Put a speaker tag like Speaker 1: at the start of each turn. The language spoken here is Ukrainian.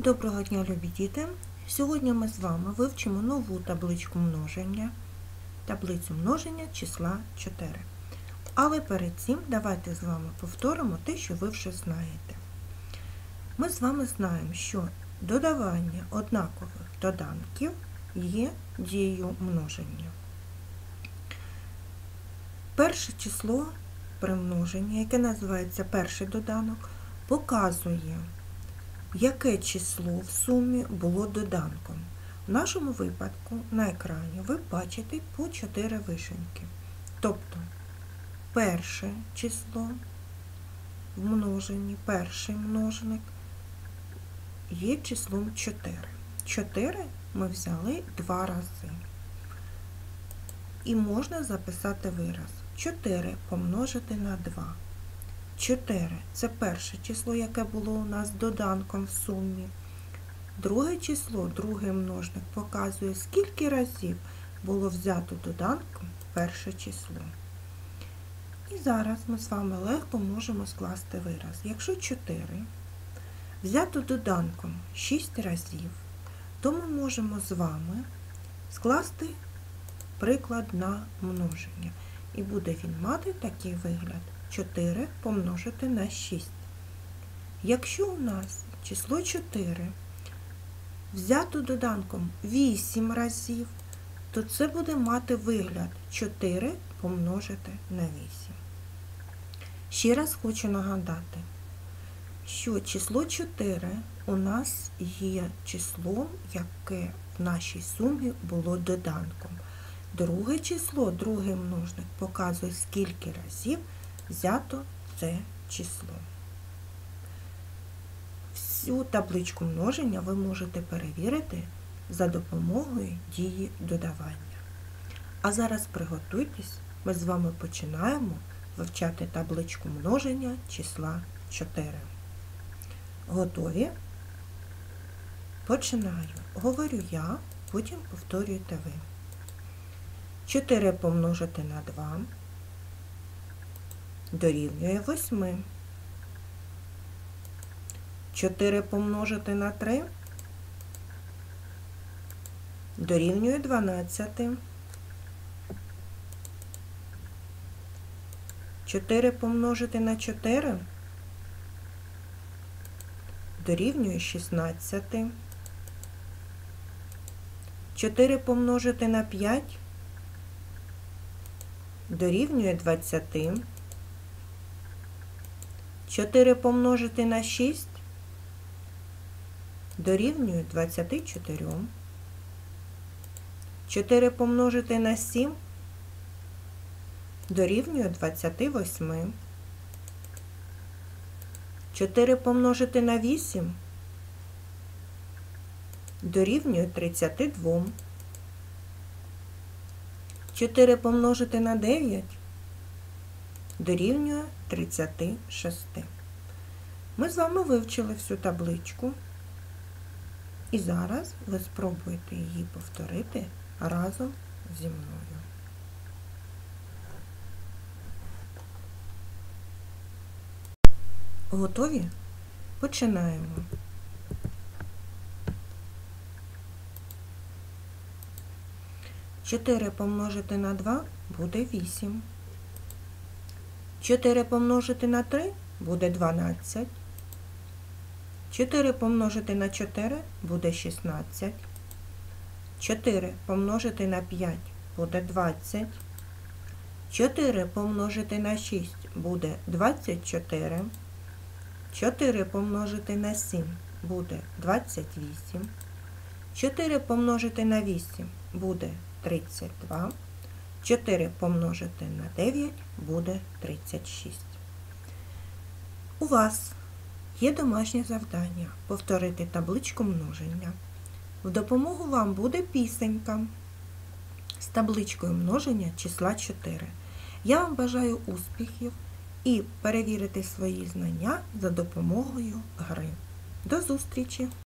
Speaker 1: Доброго дня, любі діти! Сьогодні ми з вами вивчимо нову табличку множення, таблицю множення числа 4. Але перед цим давайте з вами повторимо те, що ви вже знаєте. Ми з вами знаємо, що додавання однакових доданків є дією множення. Перше число при множенні, яке називається перший доданок, показує яке число в сумі було доданком. В нашому випадку на екрані ви бачите по 4 вишеньки. Тобто перше число в множенні, перший множник є числом 4. 4 ми взяли два рази. І можна записати вираз. 4 помножити на 2. 4 це перше число, яке було у нас доданком в сумі. Друге число, другий множник, показує, скільки разів було взято доданком перше число. І зараз ми з вами легко можемо скласти вираз. Якщо 4 взято доданком 6 разів, то ми можемо з вами скласти приклад на множення. І буде він мати такий вигляд. 4 помножити на 6. Якщо у нас число 4 взято доданком 8 разів, то це буде мати вигляд 4 помножити на 8. Ще раз хочу нагадати, що число 4 у нас є числом, яке в нашій сумі було доданком. Друге число, другий множник, показує, скільки разів взято це число. Всю табличку множення ви можете перевірити за допомогою дії додавання. А зараз приготуйтесь, ми з вами починаємо вивчати табличку множення числа 4. Готові? Починаю. Говорю я, потім повторюєте ви. 4 помножити на 2 дорівнює 8. 4 помножити на 3 дорівнює 12. 4 помножити на 4 дорівнює 16. 4 помножити на 5 дорівнює 20. 4 помножити на 6 дорівнює 24. 4 помножити на 7 дорівнює 28. 4 помножити на 8 дорівнює 32. 4 помножити на 9 дорівнює 36. Ми з вами вивчили всю табличку. І зараз ви спробуєте її повторити разом зі мною. Готові? Починаємо. Чотири помножити на два буде вісім. 4 помножити на 3 буде 12. 4 помножити на 4 буде 16. 4 помножити на 5 буде 20. 4 помножити на 6 буде 24. 4 помножити на 7 буде 28. 4 помножити на 8 буде 32. 4 помножити на 9 буде 36. У вас є домашнє завдання повторити табличку множення. В допомогу вам буде пісенька з табличкою множення числа 4. Я вам бажаю успіхів і перевірити свої знання за допомогою гри. До зустрічі!